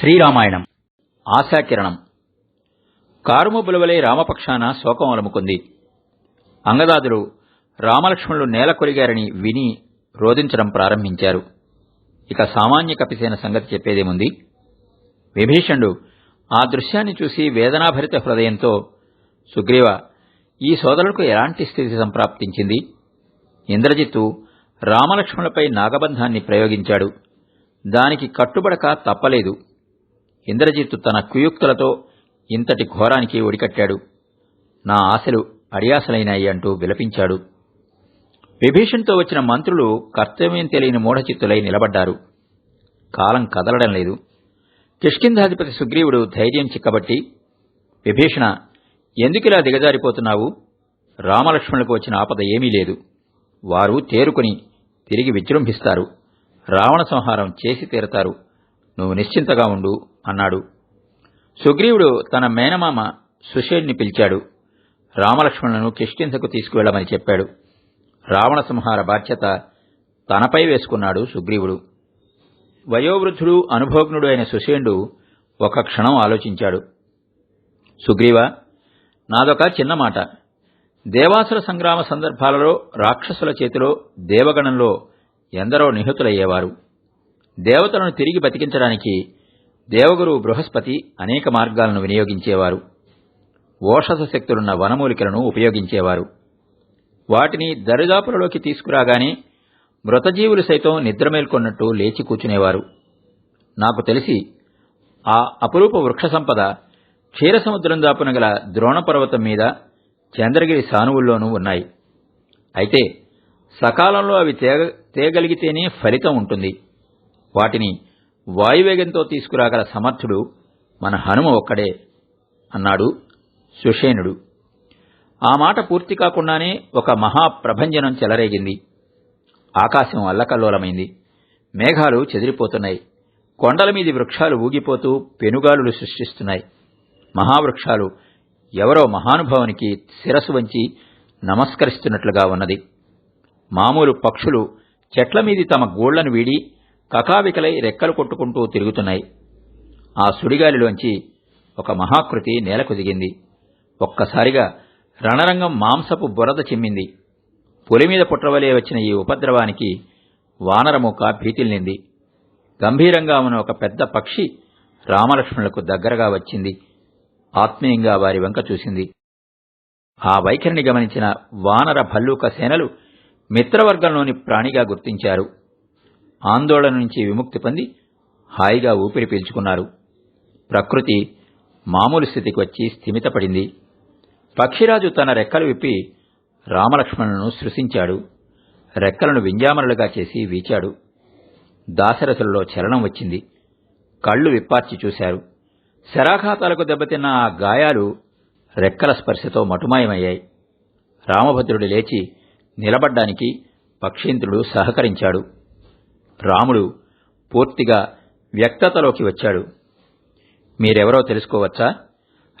శ్రీరామాయణం. ఆశాకిరణం. కారుమబ్బులవలే రామపక్షాన శోకం అలముకుంది. అంగదాదులు రామలక్ష్మణులు నేలకొలిగారని విని రోధించడం ప్రారంభించారు. ఇక సామాన్య కపిసేన సంగతి చెప్పేదేముంది? విభీషణుడు ఆ దృశ్యాన్ని చూసి వేదనాభరిత హృదయంతో సుగ్రీవ ఈ సోదరులకు ఎలాంటి స్థితి సంప్రాప్తించింది? ఇంద్రజిత్తు రామలక్ష్మణులపై నాగబంధాన్ని ప్రయోగించాడు. దానికి కట్టుబడక తప్పలేదు. ఇంద్రజిత్తు తన కుయుక్తులతో ఇంతటి ఘోరానికి ఒడికట్టాడు. నా ఆశలు అడియాసలైనాయి అంటూ విలపించాడు. విభీషణ్తో వచ్చిన మంత్రులు కర్తవ్యం తెలియని మూఢచిత్తులై నిలబడ్డారు. కాలం కదలడం లేదు. కిష్కింధాధిపతి సుగ్రీవుడు ధైర్యం చిక్కబట్టి విభీషణ ఎందుకిలా దిగజారిపోతున్నావు? రామలక్ష్మణులకు వచ్చిన ఆపద ఏమీ లేదు. వారు తేరుకుని తిరిగి విజృంభిస్తారు. రావణ సంహారం చేసి తీరతారు. నువ్వు నిశ్చింతగా ఉండు అన్నాడు. సుగ్రీవుడు తన మేనమామ సుషేడ్ని పిలిచాడు. రామలక్ష్మణులను కిష్కింధకు తీసుకువెళ్ళమని చెప్పాడు. రావణ సంహార బాధ్యత తనపై వేసుకున్నాడు సుగ్రీవుడు. వయోవృద్ధుడు అనుభోగ్నుడు అయిన సుషేణుడు ఒక క్షణం ఆలోచించాడు. సుగ్రీవ నాదొక చిన్న మాట. దేవాసుర సంగ్రామ సందర్భాలలో రాక్షసుల చేతిలో దేవగణంలో ఎందరో నిహతులయ్యేవారు. దేవతలను తిరిగి బతికించడానికి దేవగురు బృహస్పతి అనేక మార్గాలను వినియోగించేవారు. ఓషధ శక్తులున్న వనమూలికలను ఉపయోగించేవారు. వాటిని దరిదాపులలోకి తీసుకురాగానే మృతజీవులు సైతం నిద్రమేల్కొన్నట్టు లేచి కూర్చునేవారు. నాకు తెలిసి ఆ అపురూప వృక్ష సంపద క్షీరసముద్రం దాపున గల ద్రోణపర్వతం మీద చంద్రగిరి సానువుల్లోనూ ఉన్నాయి. అయితే సకాలంలో అవి తేగ తేగలిగితేనే ఫలితం ఉంటుంది. వాటిని వాయువేగంతో తీసుకురాగల సమర్థుడు మన హనుమ ఒక్కడే అన్నాడు సుషేనుడు. ఆ మాట పూర్తి కాకుండానే ఒక మహాప్రభంజనం చెలరేగింది. ఆకాశం అల్లకల్లోలమైంది. మేఘాలు చెదిరిపోతున్నాయి. కొండల మీది వృక్షాలు ఊగిపోతూ పెనుగాలులు సృష్టిస్తున్నాయి. మహావృక్షాలు ఎవరో మహానుభావునికి శిరసు వంచి నమస్కరిస్తున్నట్లుగా ఉన్నది. మామూలు పక్షులు చెట్ల మీది తమ గూళ్ళను వీడి కకావికలై రెక్కలు కొట్టుకుంటూ తిరుగుతున్నాయి. ఆ సుడిగాలిలోంచి ఒక మహాకృతి నేలకు దిగింది. ఒక్కసారిగా రణరంగం మాంసపు బురద చిమ్మింది. పులి మీద పుట్రవలే వచ్చిన ఈ ఉపద్రవానికి వానరముక భీతిల్నింది గంభీరంగా ఉన్న ఒక పెద్ద పక్షి రామలక్ష్మణులకు దగ్గరగా వచ్చింది. ఆత్మీయంగా వారి వెంక చూసింది. ఆ వైఖరిని గమనించిన వానర భల్లూక సేనలు మిత్రవర్గంలోని ప్రాణిగా గుర్తించారు. ఆందోళన నుంచి విముక్తి పొంది హాయిగా ఊపిరి పీల్చుకున్నారు. ప్రకృతి మామూలు స్థితికి వచ్చి స్థిమితపడింది. పక్షిరాజు తన రెక్కలు విప్పి రామలక్ష్మణులను సృశించాడు. రెక్కలను వింజామరులుగా చేసి వీచాడు. దాశరథులలో చలనం వచ్చింది. కళ్ళు విప్పార్చి చూశారు. శరాఘాతాలకు దెబ్బతిన్న ఆ గాయాలు రెక్కల స్పర్శతో మటుమాయమయ్యాయి. రామభద్రుడు లేచి నిలబడ్డానికి పక్షీంద్రుడు సహకరించాడు. రాముడు పూర్తిగా వ్యక్తతలోకి వచ్చాడు. మీరెవరో తెలుసుకోవచ్చా?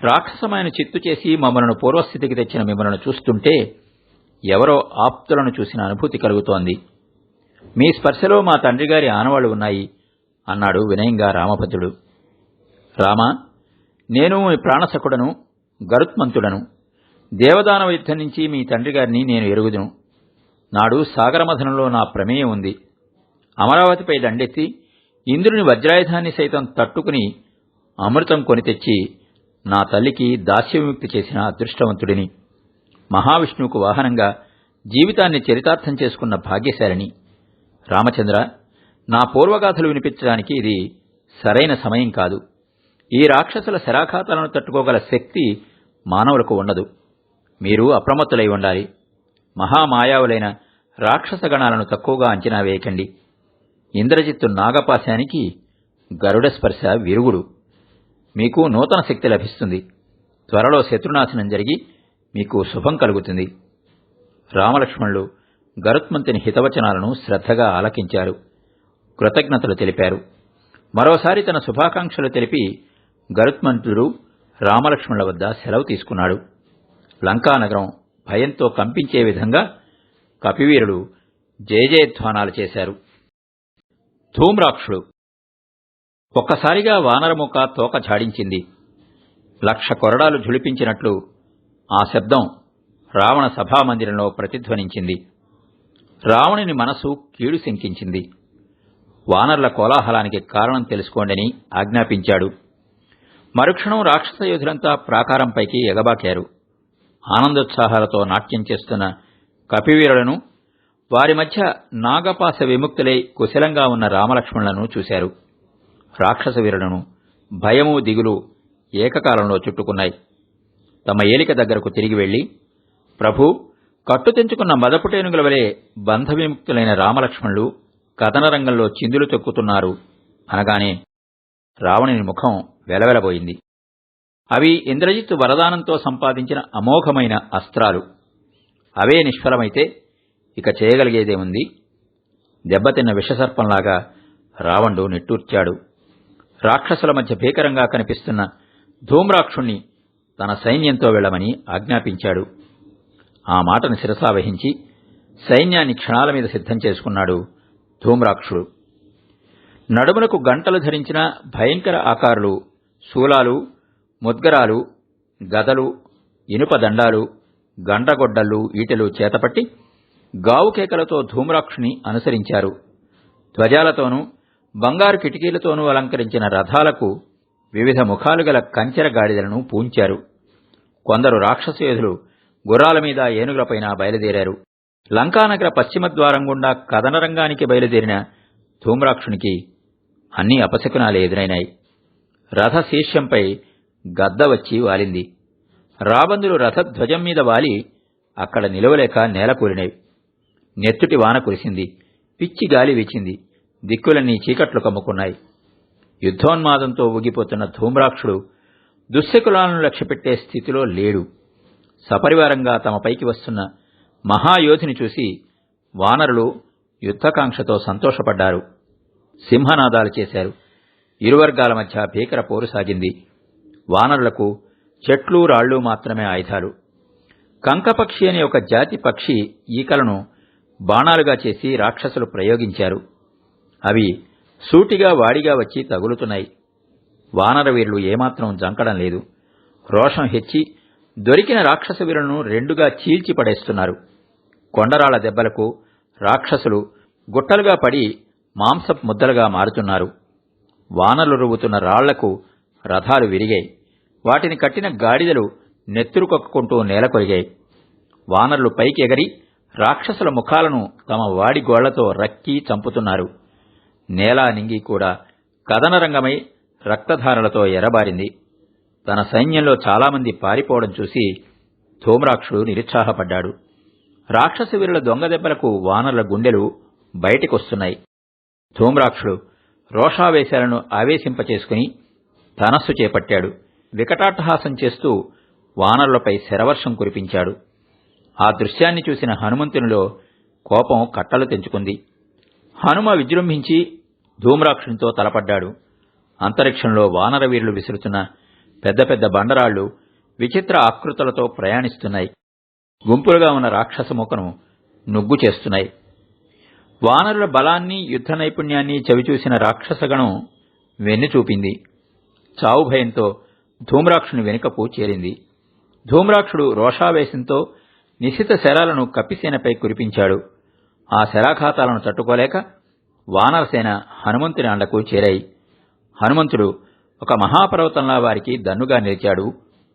రాక్షసమైన చిత్తు చేసి మమ్మలను పూర్వస్థితికి తెచ్చిన మిమ్మల్ని చూస్తుంటే ఎవరో ఆప్తులను చూసిన అనుభూతి కలుగుతోంది. మీ స్పర్శలో మా తండ్రిగారి ఆనవాళ్ళు ఉన్నాయి అన్నాడు వినయంగా రామభద్రుడు. రామ నేను మీ ప్రాణసకుడను గరుత్మంతుడను. దేవదానవ యుద్ధం నుంచి మీ తండ్రిగారిని నేను ఎరుగుదును. నాడు సాగరమథనంలో నా ప్రమేయం ఉంది. అమరావతిపై దండెత్తి ఇంద్రుని వజ్రాయుధాన్ని సైతం తట్టుకుని అమృతం కొని తెచ్చి నా తల్లికి దాస్యవిముక్తి చేసిన అదృష్టవంతుడిని. మహావిష్ణువుకు వాహనంగా జీవితాన్ని చరితార్థం చేసుకున్న భాగ్యశాలిని. రామచంద్ర నా పూర్వగాథలు వినిపించడానికి ఇది సరైన సమయం కాదు. ఈ రాక్షసుల శరాఘాతాలను తట్టుకోగల శక్తి మానవులకు ఉండదు. మీరు అప్రమత్తులై ఉండాలి. మహామాయావులైన రాక్షస గణాలను తక్కువగా అంచనా వేయకండి. ఇంద్రజిత్తు నాగపాశానికి గరుడ స్పర్శ విరుగుడు. మీకు నూతన శక్తి లభిస్తుంది. త్వరలో శత్రునాశనం జరిగి మీకు శుభం కలుగుతుంది. రామలక్ష్మణులు గరుత్మంతుని హితవచనాలను శ్రద్ధగా ఆలకించారు. కృతజ్ఞతలు తెలిపారు. మరోసారి తన శుభాకాంక్షలు తెలిపి గరుత్మంతుడు రామలక్ష్మణుల వద్ద సెలవు తీసుకున్నాడు. లంకానగరం భయంతో కంపించే విధంగా కపివీరుడు జయజయధ్వానాలు చేశారు. ధూమ్రాక్షుడు. ఒక్కసారిగా వానరముక తోక ఝాడించింది లక్ష కొరడాలు ఝుళిపించినట్లు ఆ శబ్దం రావణ సభామందిరంలో ప్రతిధ్వనించింది. రావణుని మనసు కీడు శంకించింది. వానరుల కోలాహలానికి కారణం తెలుసుకోండని ఆజ్ఞాపించాడు. మరుక్షణం రాక్షస యోధులంతా ప్రాకారంపైకి ఎగబాకారు. ఆనందోత్సాహాలతో నాట్యం చేస్తున్న కపివీరులను వారి మధ్య నాగపాస విముక్తులై కుశలంగా ఉన్న రామలక్ష్మణులను చూశారు. రాక్షస వీరులను భయము దిగులు ఏకకాలంలో చుట్టుకున్నాయి. తమ ఏలిక దగ్గరకు తిరిగి వెళ్ళి ప్రభు కట్టు తెంచుకున్న మదపుటేనుగుల వలె బంధ విముక్తులైన రామలక్ష్మణులు కథన రంగంలో చిందులు తొక్కుతున్నారు అనగానే రావణుని ముఖం వెలవెలబోయింది. అవి ఇంద్రజిత్తు వరదానంతో సంపాదించిన అమోఘమైన అస్త్రాలు. అవే నిష్ఫలమైతే ఇక చేయగలిగేదేముంది? దెబ్బతిన్న విషసర్పంలాగా రావణుడు నిట్టూర్చాడు. రాక్షసుల మధ్య భీకరంగా కనిపిస్తున్న ధూమ్రాక్షుణ్ణి తన సైన్యంతో వెళ్ళమని ఆజ్ఞాపించాడు. ఆ మాటను శిరసావహించి సైన్యాన్ని క్షణాల మీద సిద్ధం చేసుకున్నాడు ధూమ్రాక్షుడు. నడుములకు గంటలు ధరించిన భయంకర ఆకారులు శూలాలు ముద్గరాలు గదలు ఇనుప దండాలు గండ్రగొడ్డళ్ళు ఈటెలు చేతపట్టి గావు కేకలతో ధూమ్రాక్షుని అనుసరించారు. ధ్వజాలతోనూ బంగారు కిటికీలతోనూ అలంకరించిన రథాలకు వివిధ ముఖాలు గల కంచెర గాడిదలను పూంచారు. కొందరు రాక్షసయోధులు గుర్రాల మీద ఏనుగులపైన బయలుదేరారు. లంకానగర పశ్చిమ ద్వారం గుండా కథనరంగానికి బయలుదేరిన ధూమ్రాక్షునికి అన్ని అపశకునాలు ఎదురైనాయి. రథ శీర్షంపై గద్ద వచ్చి వాలింది. రాబందులు రథధ్వజం మీద వాలి అక్కడ నిలవలేక నేలకూలినవి నెత్తుటి వాన కురిసింది. పిచ్చి గాలి వీచింది. దిక్కులన్నీ చీకట్లు కమ్ముకున్నాయి. యుద్ధోన్మాదంతో ఊగిపోతున్న ధూమ్రాక్షుడు దుశ్శకులాలను లక్ష్యపెట్టే స్థితిలో లేడు. సపరివారంగా తమపైకి వస్తున్న మహాయోధిని చూసి వానరులు యుద్ధకాంక్షతో సంతోషపడ్డారు. సింహనాదాలు చేశారు. ఇరువర్గాల మధ్య భీకర పోరు సాగింది. వానరులకు చెట్లు రాళ్ళు మాత్రమే ఆయుధాలు. కంకపక్షి అనే ఒక జాతి పక్షి ఈకలను బాణాలుగా చేసి రాక్షసులు ప్రయోగించారు. అవి సూటిగా వాడిగా వచ్చి తగులుతున్నాయి. వానరవీరులు ఏమాత్రం జంకడం లేదు. రోషం హెచ్చి దొరికిన రాక్షస వీరులను రెండుగా చీల్చి పడేస్తున్నారు. కొండరాళ్ళ దెబ్బలకు రాక్షసులు గుట్టలుగా పడి మాంసపు ముద్దలుగా మారుతున్నారు. వానలు రువ్వుతున్న రాళ్ళకు రథాలు విరిగాయి. వాటిని కట్టిన గాడిదలు నెత్తురు కొక్కుకుంటూ నేలకొరిగాయి. వానరులు పైకి ఎగరి రాక్షసుల ముఖాలను తమ వాడి గోళ్ళతో రక్కి చంపుతున్నారు. నేల నింగి కూడా కథనరంగమై రక్తధారలతో ఎరబారింది. తన సైన్యంలో చాలామంది పారిపోవడం చూసి ధూమ్రాక్షుడు నిరుత్సాహపడ్డాడు. రాక్షస వీరుల దొంగ దెబ్బలకు వానరుల గుండెలు బయటికొస్తున్నాయి. ధూమ్రాక్షుడు రోషావేశాలను ఆవేశింపచేసుకుని ధనస్సు చేపట్టాడు. వికటాట్టహాసం చేస్తూ వానరులపై శరవర్షం కురిపించాడు. ఆ దృశ్యాన్ని చూసిన హనుమంతునిలో కోపం కట్టలు తెంచుకుంది. హనుమ విజృంభించి ధూమ్రాక్షునితో తలపడ్డాడు. అంతరిక్షంలో వానరవీరులు విసురుతున్న పెద్ద పెద్ద బండరాళ్ళు విచిత్ర ఆకృతులతో ప్రయాణిస్తున్నాయి. గుంపులుగా ఉన్న రాక్షస ముఖను నుగ్గు చేస్తున్నాయి. వానరుల బలాన్ని యుద్ధ నైపుణ్యాన్ని చవిచూసిన రాక్షసగణం వెన్ను చూపింది. చావు భయంతో ధూమ్రాక్షుని వెనుకపు చేరింది. ధూమ్రాక్షుడు రోషావేశంతో నిశిత శరాలను కపిసేనపై కురిపించాడు. ఆ శరాఘాతాలను తట్టుకోలేక వానరసేన హనుమంతుని అండకు చేరాయి. హనుమంతుడు ఒక మహాపర్వతంలా వారికి దన్నుగా నిలిచాడు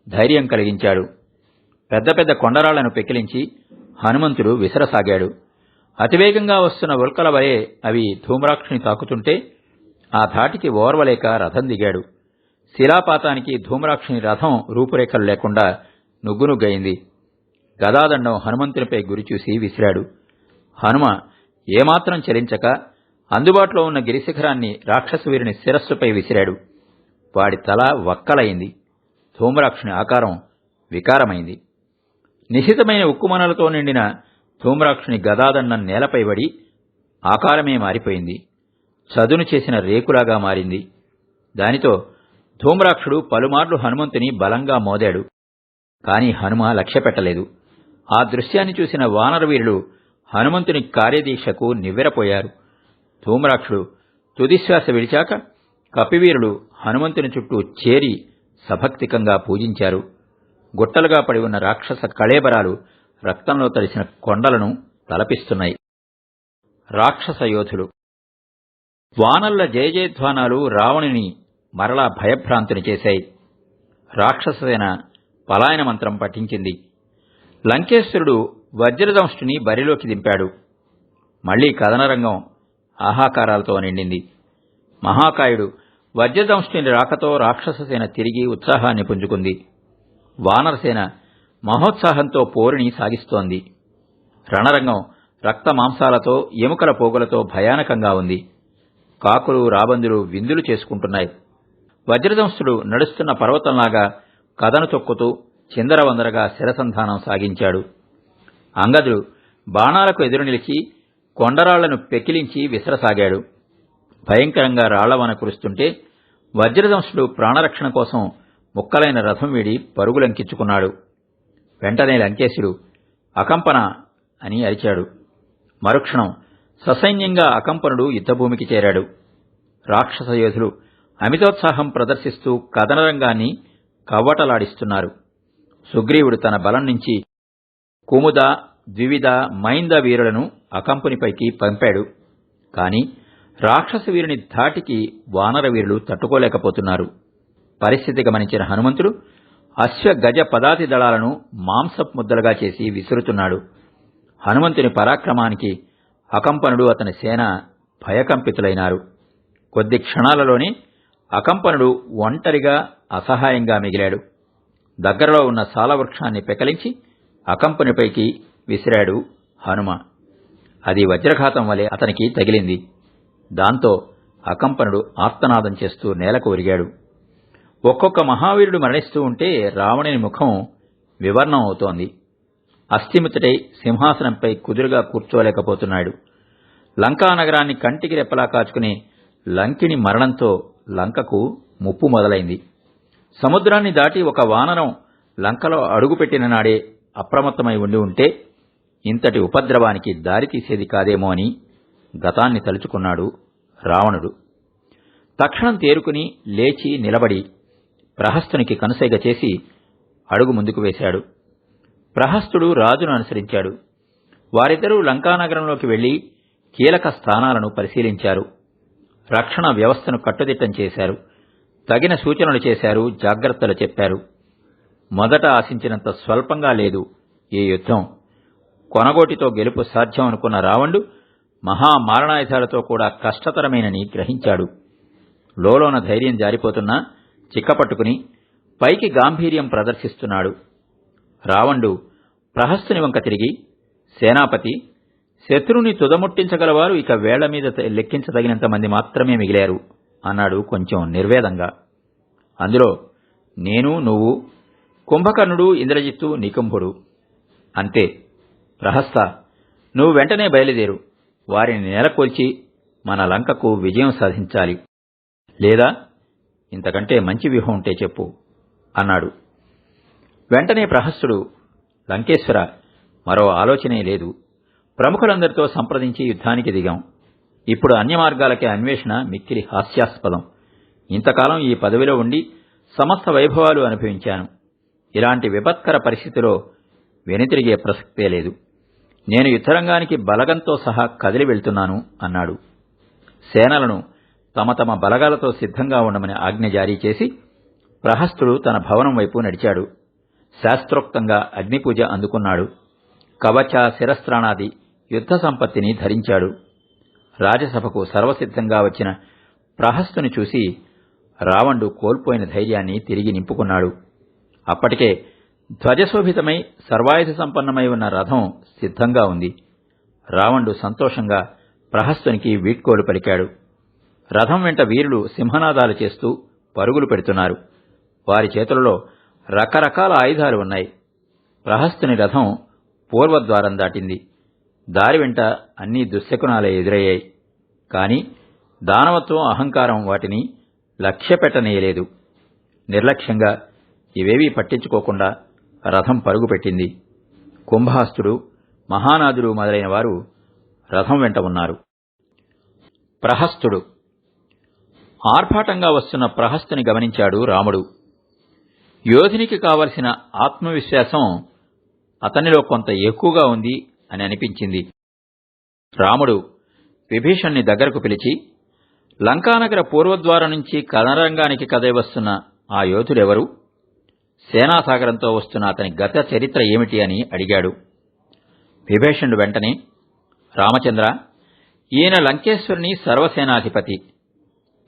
ధైర్యం కలిగించాడు. పెద్ద పెద్ద కొండరాళ్ళను పెకిలించి హనుమంతుడు విసరసాగాడు. అతివేగంగా వస్తున్న ఉల్కల వలె అవి ధూమ్రాక్షుని తాకుతుంటే ఆ ధాటికి ఓర్వలేక రథం దిగాడు. శిలాపాతానికి ధూమ్రాక్షుని రథం రూపురేఖలు లేకుండా నుగ్గునుగ్గయింది గదాదండం హనుమంతునిపై గురిచూసి విసిరాడు. హనుమ ఏమాత్రం చలించక అందుబాటులో ఉన్న గిరిశిఖరాన్ని రాక్షసవీరుని శిరస్సుపై విసిరాడు. వాడి తల వక్కలైంది. ధూమ్రాక్షుని ఆకారం వికారమైంది. నిశితమైన ఉక్కుమనలతో నిండిన ధూమ్రాక్షుని గదాదండం నేలపై పడి ఆకారమే మారిపోయింది. చదును చేసిన రేకులాగా మారింది. దానితో ధూమ్రాక్షుడు పలుమార్లు హనుమంతుని బలంగా మోదాడు. కాని హనుమ లక్ష్యపెట్టలేదు. ఆ దృశ్యాన్ని చూసిన వానరవీరులు హనుమంతుని కార్యదీక్షకు నివ్వెరపోయారు. ధూమ్రాక్షుడు తుదిశ్వాస విడిచాక కపివీరులు హనుమంతుని చుట్టూ చేరి సభక్తికంగా పూజించారు. గుట్టలుగా పడి ఉన్న రాక్షస కళేబరాలు రక్తంలో తడిసిన కొండలను తలపిస్తున్నాయి. రాక్షస యోధులు. వానల్ల జయజయధ్వానాలు రావణుని మరలా భయభ్రాంతుని చేశాయి. రాక్షససేన పలాయన మంత్రం పఠించింది. లంకేశ్వరుడు వజ్రదంష్టుని బరిలోకి దింపాడు. మళ్ళీ కథనరంగం ఆహాకారాలతో నిండింది. మహాకాయుడు వజ్రదంష్టుని రాకతో రాక్షససేన తిరిగి ఉత్సాహాన్ని పుంజుకుంది. వానరసేన మహోత్సాహంతో పోరుని సాగిస్తోంది. రణరంగం రక్త మాంసాలతో ఎముకల పోగులతో భయానకంగా ఉంది. కాకులు రాబందులు విందులు చేసుకుంటున్నాయి. వజ్రదంశుడు నడుస్తున్న పర్వతంలాగా కథను తొక్కుతూ చిందరవందరగా శిరసంధానం సాగించాడు. అంగదుడు బాణాలకు ఎదురు నిలిచి కొండరాళ్ళను పెకిలించి విసరసాగాడు. భయంకరంగా రాళ్ళవన కురుస్తుంటే వజ్రదంశుడు ప్రాణరక్షణ కోసం ముక్కలైన రథం వీడి పరుగులంకించుకున్నాడు. వెంటనే లంకేశుడు అకంపన అని అరిచాడు. మరుక్షణం ససైన్యంగా అకంపనుడు యుద్ధభూమికి చేరాడు. రాక్షస యోధులు అమితోత్సాహం ప్రదర్శిస్తూ కథనరంగాన్ని కవ్వటలాడిస్తున్నారు. సుగ్రీవుడు తన బలం నుంచి కుముద ద్వివిధ మైంద వీరులను అకంపునిపైకి పంపాడు. కాని రాక్షస వీరుని ధాటికి వానర వీరులు తట్టుకోలేకపోతున్నారు. పరిస్థితి గమనించిన హనుమంతుడు అశ్వ గజ పదాతి దళాలను మాంసపు ముద్దలుగా చేసి విసురుతున్నాడు. హనుమంతుని పరాక్రమానికి అకంపనుడు అతని సేన భయకంపితులైనారు. కొద్ది క్షణాలలోనే అకంపనుడు ఒంటరిగా అసహాయంగా మిగిలాడు. దగ్గరలో ఉన్న సాలవృక్షాన్ని పెకలించి అకంపనిపైకి విసిరాడు హనుమ. అది వజ్రఘాతం వలె అతనికి తగిలింది. దాంతో అకంపనుడు ఆర్తనాదం చేస్తూ నేలకు ఒరిగాడు. ఒక్కొక్క మహావీరుడు మరణిస్తూ ఉంటే రావణుని ముఖం వివర్ణం అవుతోంది. అస్థిమితుడై సింహాసనంపై కుదురుగా కూర్చోలేకపోతున్నాడు. లంకా నగరాన్ని కంటికి రెప్పలా కాచుకునే లంకిని మరణంతో లంకకు ముప్పు మొదలైంది. సముద్రాన్ని దాటి ఒక వానరం లంకలో అడుగుపెట్టిన నాడే అప్రమత్తమై ఉండి ఉంటే ఇంతటి ఉపద్రవానికి దారి తీసేది కాదేమో అని గతాన్ని తలుచుకున్నాడు రావణుడు. తక్షణం తేరుకుని లేచి నిలబడి ప్రహస్తునికి కనుసైగ చేసి అడుగు ముందుకు వేశాడు. ప్రహస్తుడు రాజును అనుసరించాడు. వారిద్దరూ లంకానగరంలోకి వెళ్ళి కీలక స్థానాలను పరిశీలించారు. రక్షణ వ్యవస్థను కట్టుదిట్టం చేశారు. తగిన సూచనలు చేశారు జాగ్రత్తలు చెప్పారు. మొదట ఆశించినంత స్వల్పంగా లేదు ఈ యుద్ధం. కొనగోటితో గెలుపు సాధ్యం అనుకున్న రావణుడు మహామారణాయుధాలతో కూడా కష్టతరమేనని గ్రహించాడు. లోలోన ధైర్యం జారిపోతున్నా చిక్కపట్టుకుని పైకి గాంభీర్యం ప్రదర్శిస్తున్నాడు. రావణుడు ప్రహస్తుని వంక తిరిగి సేనాపతి శత్రుని తుదముట్టించగలవారు ఇక వేళ్ళ మీద లెక్కించదగినంత మంది మాత్రమే మిగిలారు. అన్నాడు కొంచెం నిర్వేదంగా. అందులో నేను నువ్వు కుంభకర్ణుడు ఇంద్రజిత్తు నికుంభుడు. అంతే. ప్రహస్త నువ్వు వెంటనే బయలుదేరు. వారిని నెలకొల్చి మన లంకకు విజయం సాధించాలి. లేదా ఇంతకంటే మంచి వ్యూహం ఉంటే చెప్పు అన్నాడు. వెంటనే ప్రహస్తుడు లంకేశ్వర మరో ఆలోచనే లేదు. ప్రముఖులందరితో సంప్రదించి యుద్ధానికి దిగాం. ఇప్పుడు అన్య మార్గాలకే అన్వేషణ మిక్కిలి హాస్యాస్పదం. ఇంతకాలం ఈ పదవిలో ఉండి సమస్త వైభవాలు అనుభవించాను. ఇలాంటి విపత్కర పరిస్థితిలో వెనుతిరిగే ప్రసక్తే లేదు. నేను యుద్ధరంగానికి బలగంతో సహా కదిలి వెళ్తున్నాను అన్నాడు. సేనలను తమ తమ బలగాలతో సిద్ధంగా ఉండమని ఆజ్ఞ జారీ చేసి ప్రహస్తుడు తన భవనం వైపు నడిచాడు. శాస్త్రోక్తంగా అగ్నిపూజ అందుకున్నాడు. కవచ శిరస్త్రాణాది యుద్ధ సంపత్తిని ధరించాడు. రాజసభకు సర్వసిద్ధంగా వచ్చిన ప్రహస్తుని చూసి రావణుడు కోల్పోయిన ధైర్యాన్ని తిరిగి నింపుకున్నాడు. అప్పటికే ధ్వజశోభితమై సర్వాయుధ సంపన్నమై ఉన్న రథం సిద్ధంగా ఉంది. రావణుడు సంతోషంగా ప్రహస్తునికి వీడ్కోలు పలికాడు. రథం వెంట వీరులు సింహనాదాలు చేస్తూ పరుగులు పెడుతున్నారు. వారి చేతులలో రకరకాల ఆయుధాలు ఉన్నాయి. ప్రహస్తుని రథం పూర్వద్వారం దాటింది. దారి వెంట అన్ని దుశ్శకునాలే ఎదురయ్యాయి. కాని దానవత్వం అహంకారం వాటిని లక్ష్యపెట్టనీయలేదు నిర్లక్ష్యంగా ఇవేవీ పట్టించుకోకుండా రథం పరుగుపెట్టింది. కుంభాస్తుడు మహానాదుడు మొదలైన వారు రథం వెంట ఉన్నారు. ప్రహస్తుడు. ఆర్భాటంగా వస్తున్న ప్రహస్తుని గమనించాడు రాముడు. యోధునికి కావలసిన ఆత్మవిశ్వాసం అతనిలో కొంత ఎక్కువగా ఉంది. అని అనిపించింది. రాముడు విభీషణ్ణి దగ్గరకు పిలిచి లంకానగర పూర్వద్వారం నుంచి కథనరంగానికి కదలి వస్తున్న ఆ యోధుడెవరు? సేనాసాగరంతో వస్తున్న అతని గత చరిత్ర ఏమిటి అని అడిగాడు. విభీషణుడు వెంటనే రామచంద్ర ఈయన లంకేశ్వరుని సర్వసేనాధిపతి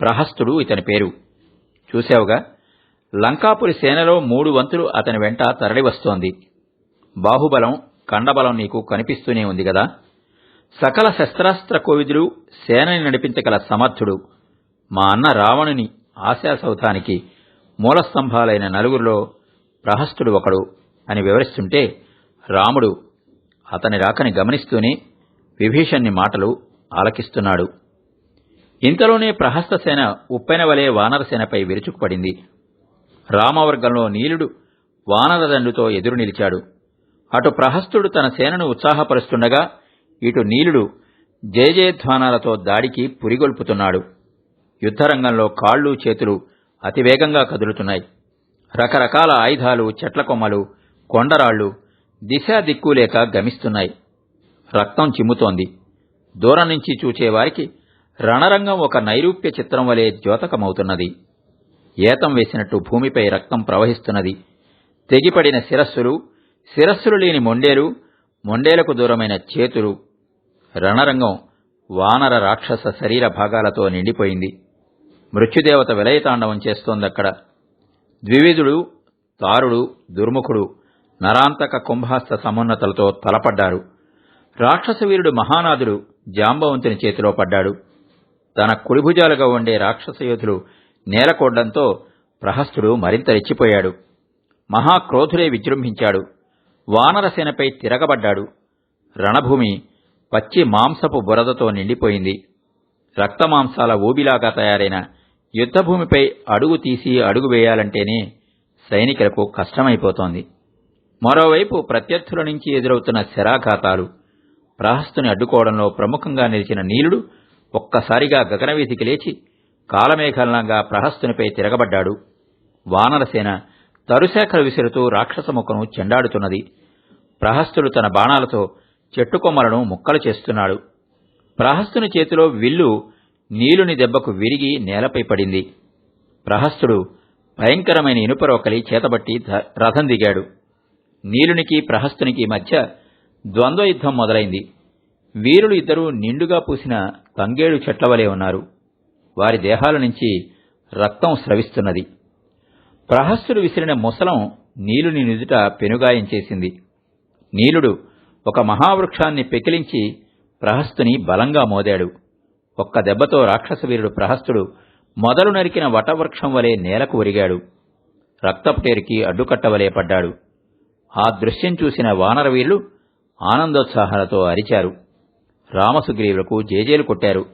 ప్రహస్తుడు ఇతని పేరు. చూశావుగా లంకాపురి సేనలో మూడు వంతులు అతని వెంట తరలివస్తోంది. బాహుబలం కండబలం నీకు కనిపిస్తూనే ఉంది గదా? సకల శస్త్రాస్త్ర కోవిదులు సేనని నడిపించగల సమర్థుడు. మా అన్న రావణుని ఆశాసౌధానికి మూలస్తంభాలైన నలుగురిలో ప్రహస్తుడు ఒకడు అని వివరిస్తుంటే రాముడు అతని రాకని గమనిస్తూనే విభీషణ్ణి మాటలు ఆలకిస్తున్నాడు. ఇంతలోనే ప్రహస్త సేన ఉప్పెన వలె వానరసేనపై విరుచుకుపడింది. రామవర్గంలో నీలుడు వానరదండుతో ఎదురు నిలిచాడు. అటు ప్రహస్తుడు తన సేనను ఉత్సాహపరుస్తుండగా ఇటు నీలుడు జయజయధ్వానాలతో దాడికి పురిగొల్పుతున్నాడు. యుద్ధరంగంలో కాళ్ళు చేతులు అతివేగంగా కదులుతున్నాయి. రకరకాల ఆయుధాలు చెట్ల కొమ్మలు కొండరాళ్ళు దిశా దిక్కులేక గమిస్తున్నాయి. రక్తం చిమ్ముతోంది. దూరం నుంచి చూచేవారికి రణరంగం ఒక నైరూప్య చిత్రం వలె ద్యోతకమవుతున్నది. ఏతం వేసినట్టు భూమిపై రక్తం ప్రవహిస్తున్నది. తెగిపడిన శిరస్సులు శిరస్సులు లేని మొండేలు మొండేలకు దూరమైన చేతులు రణరంగం వానర రాక్షస శరీర భాగాలతో నిండిపోయింది. మృత్యుదేవత విలయతాండవం చేస్తోందక్కడ. ద్వివిధుడు తారుడు దుర్ముఖుడు నరాంతక కుంభాస్త సమున్నతలతో తలపడ్డారు రాక్షస వీరుడు మహానాథుడు జాంబవంతుని చేతిలో పడ్డాడు. తన కుడిభుజాలుగా ఉండే రాక్షస యోధులు నేలకొడ్డంతో ప్రహస్తుడు మరింత రెచ్చిపోయాడు. మహాక్రోధుడే విజృంభించాడు. వానరసేనపై తిరగబడ్డాడు. రణభూమి పచ్చి మాంసపు బురదతో నిండిపోయింది. రక్తమాంసాల ఊబిలాగా తయారైన యుద్ధభూమిపై అడుగు తీసి అడుగు వేయాలంటేనే సైనికులకు కష్టమైపోతోంది. మరోవైపు ప్రత్యర్థుల నుంచి ఎదురవుతున్న శరాఘాతాలు ప్రహస్తుని అడ్డుకోవడంలో ప్రముఖంగా నిలిచిన నీలుడు ఒక్కసారిగా గగనవీధికి లేచి కాలమేఘలంగా ప్రహస్తునిపై తిరగబడ్డాడు. వానరసేన తరుశాఖలు విసురుతూ రాక్షసముఖను చెండాడుతున్నది. ప్రహస్తుడు తన బాణాలతో చెట్టుకొమ్మలను ముక్కలు చేస్తున్నాడు. ప్రహస్తుని చేతిలో విల్లు నీలుని దెబ్బకు విరిగి నేలపై పడింది. ప్రహస్తుడు భయంకరమైన ఇనుపరోకలి చేతబట్టి రథం దిగాడు. నీలునికి ప్రహస్తునికి మధ్య ద్వంద్వ యుద్ధం మొదలైంది. వీరులు ఇద్దరూ నిండుగా పూసిన తంగేడు చెట్ల వలె ఉన్నారు. వారి దేహాల నుంచి రక్తం స్రవిస్తున్నది. ప్రహస్తుడు విసిరిన ముసలం నీలుని నుదుట పెనుగాయం చేసింది. నీలుడు ఒక మహావృక్షాన్ని పెకిలించి ప్రహస్తుని బలంగా మోదాడు. ఒక్క దెబ్బతో రాక్షసవీరుడు ప్రహస్తుడు మొదలు నరికిన వటవృక్షం వలె నేలకు ఒరిగాడు. రక్తపుటేరికి అడ్డుకట్టవలే పడ్డాడు. ఆ దృశ్యం చూసిన వానరవీరులు ఆనందోత్సాహాలతో అరిచారు. రామసుగ్రీవులకు జేజేలు కొట్టారు.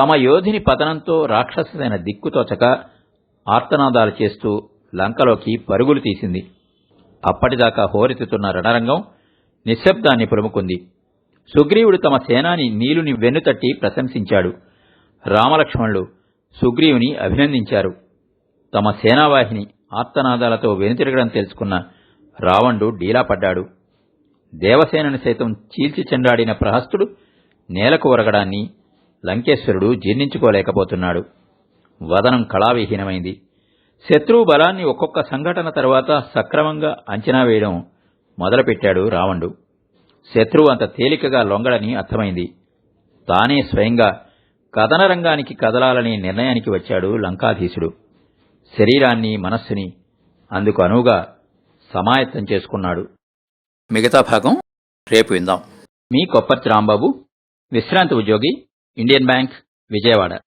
తమ యోధిని పతనంతో రాక్షసైన దిక్కుతోచక ఆర్తనాదాలు చేస్తూ లంకలోకి పరుగులు తీసింది. అప్పటిదాకా హోరెత్తుతున్న రణరంగం నిశ్శబ్దాన్ని పులుముకుంది సుగ్రీవుడు తమ సేనాని నీలుని వెన్నుతట్టి ప్రశంసించాడు. రామలక్ష్మణులు సుగ్రీవుని అభినందించారు. తమ సేనావాహిని ఆర్తనాదాలతో వెనుతిరగడం తెలుసుకున్న రావణుడు డీలాపడ్డాడు దేవసేనను సైతం చీల్చి చెండాడిన ప్రహస్తుడు నేలకు ఒరగడాన్ని లంకేశ్వరుడు జీర్ణించుకోలేకపోతున్నాడు. వదనం కళావిహీనమైంది. శత్రువు బలాన్ని ఒక్కొక్క సంఘటన తరువాత సక్రమంగా అంచనా వేయడం మొదలుపెట్టాడు రావణుడు. శత్రువు అంత తేలికగా లొంగడని అర్థమైంది. తానే స్వయంగా కథన రంగానికి కదలాలనే నిర్ణయానికి వచ్చాడు లంకాధీశుడు. శరీరాన్ని మనస్సుని అందుకు అనువుగా సమాయత్తం చేసుకున్నాడు. మిగతా భాగం రేపు విందాం. మీ కొప్పర్తి రాంబాబు విశ్రాంతి ఉద్యోగి ఇండియన్ బ్యాంక్ విజయవాడ.